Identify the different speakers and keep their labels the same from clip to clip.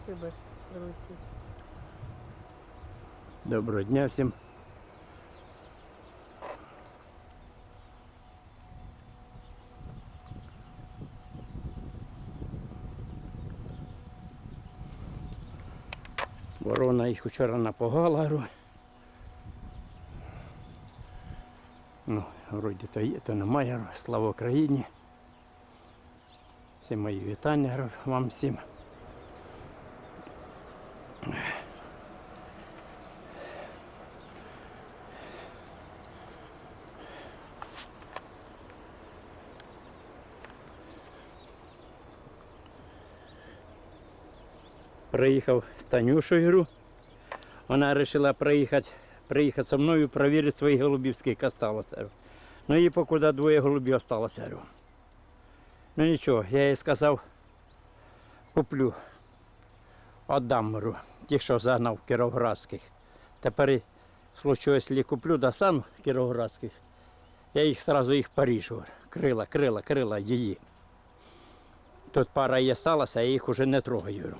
Speaker 1: Дзюби прилетів.
Speaker 2: Доброго дня всім. Ворона їх вчора напугала. Ну, вроді то є, то немає. Слава Україні. Всі мої вітання вам всім. Приїхав з Танюшою. говорю. Вона вирішила приїхати, приїхати зі мною перевірити свої голубів, скільки говорю. Ну і покуди двоє голубів говорю. Ну нічого, я їй сказав, куплю. Отдам, говорю, тих, що загнав кіровоградських. Тепер, случилось, якщо куплю, достану кіровоградських, я їх одразу їх поріжу. Крила, крила, крила її. Тут пара є сталася, я їх уже не трогаю.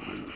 Speaker 2: Mm-hmm.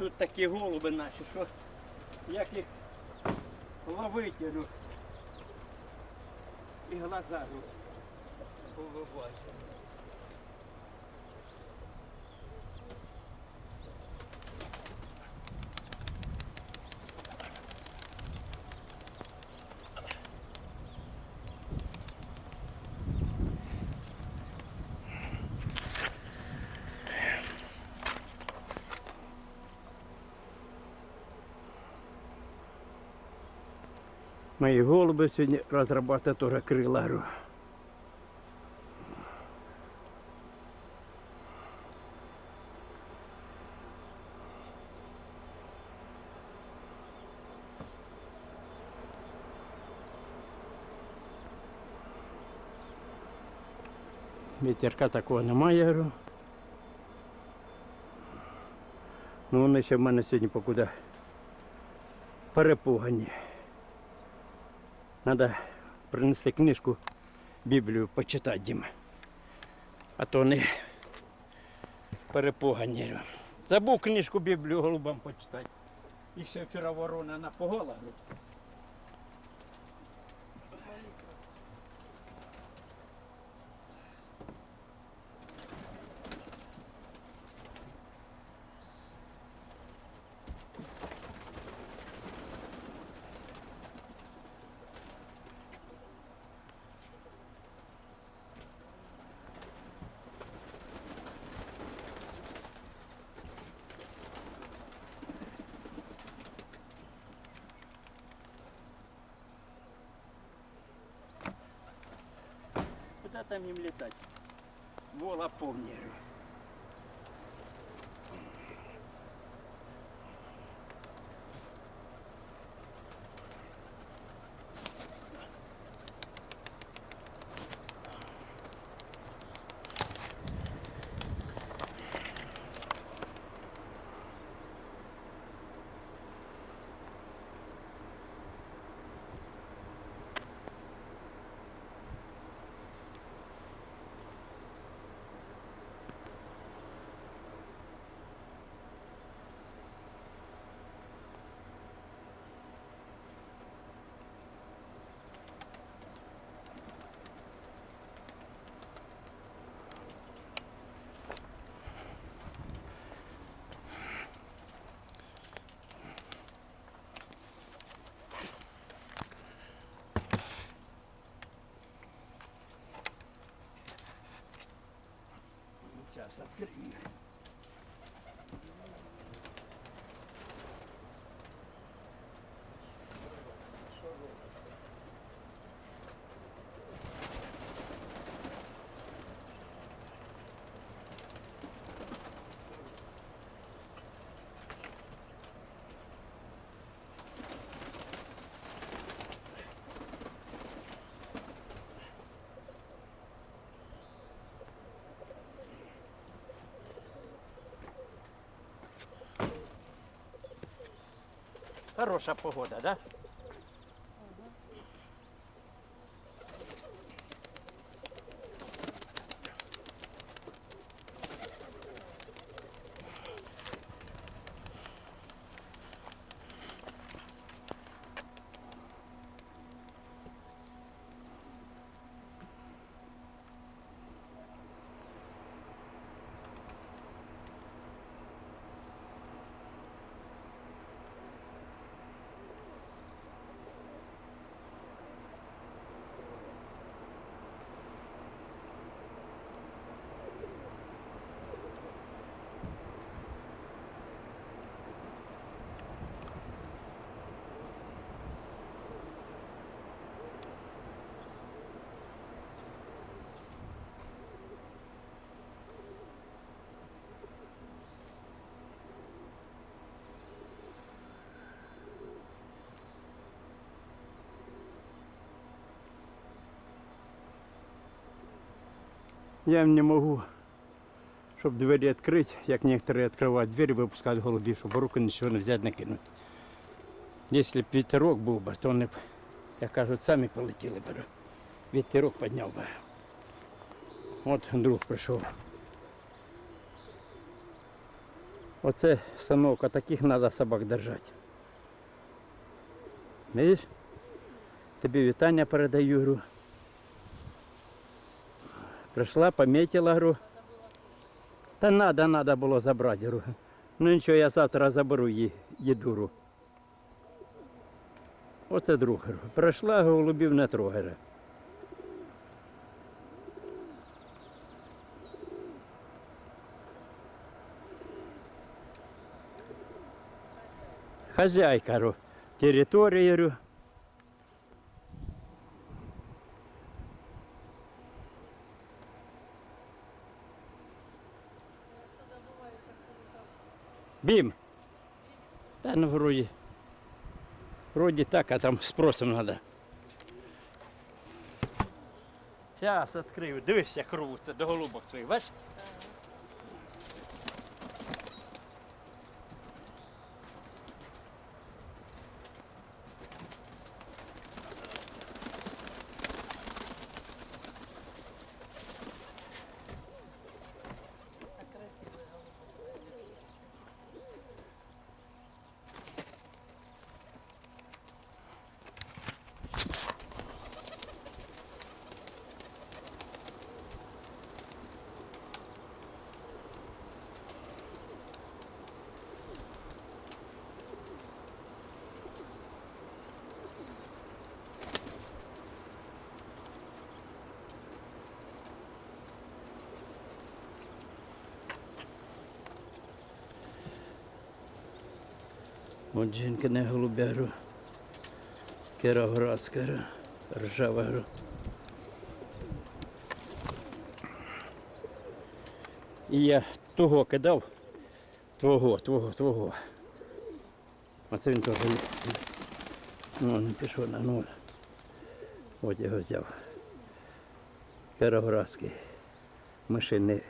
Speaker 2: Тут такі голуби наші, що як їх ловити, говорю, і глаза говорю, Мої голуби сьогодні розробляти теж крила. говорю. Вітерка такого немає. Ну вони ще в мене сьогодні покуди перепугані. Надо принести книжку, Біблію почитати Дім. А то не перепугані. Забув книжку Біблію голубам почитати. І ще вчора ворона напугала. Там им летать? Вола Yes, that's good. Хороша погода, да? Я не можу, щоб двері відкрити, як некоторые відкривають двері, випускають голубів, щоб руку нічого не взяти, не кинути. Якщо б вітерок був би, то вони б, як кажуть, самі полетіли б. Вітерок підняв би. От друг прийшов. Оце сынок, а таких треба собак держати. Видиш? Тобі вітання передаю. Прийшла, помітила, говорю. Та надо, надо було забрати, говорю. Ну нічого, я завтра заберу її, їдуру. Оце друг. Прийшла, голубів не трогає. Хазяйка, території, Бім. Та ну вроді. Вроді так, а там спросом треба. Зараз відкрию. Дивись, як рвуться до голубок своїх, бачиш? От жінка не голубяру. Кіровоградська, гра, ржава. гра. І я того кидав, твого, твого, твого. Оце він теж. Ну, не пішов на нуль. От його взяв. Кіровоградський. Машини.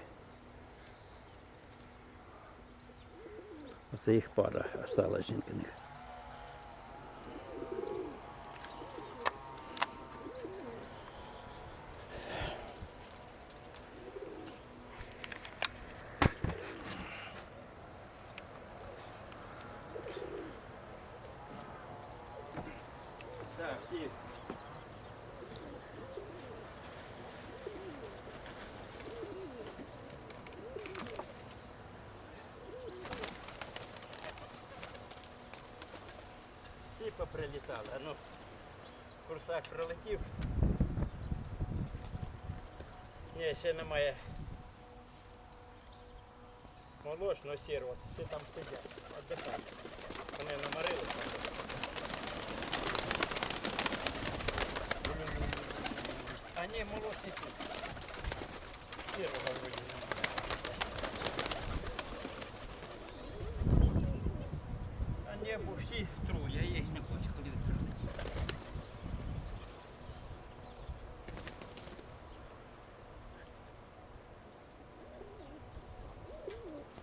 Speaker 2: Оце їх пара осталась жінкиних. Так, всі. А ну, курсак пролетів. Ні, ще немає. Молочно сіро, ти там сидять. віддихають. Вони наморилися.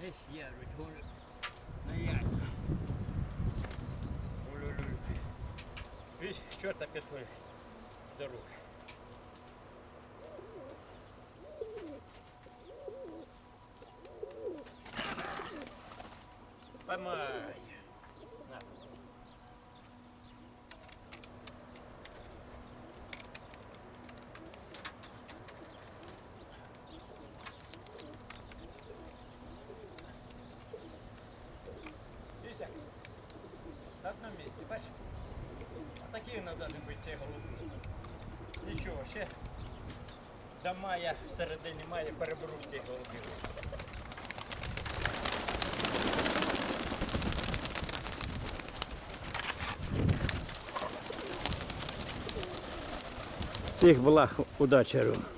Speaker 2: Десь є, говорить, на яйця. Вісь, чорта п'ятою дорога. Помай. Одному місці, бачиш? А такі повинні бути ці голуби. Нічого, ще до мая, в середині мая переберу всіх голубів. Всіх благ, удачі. Ром.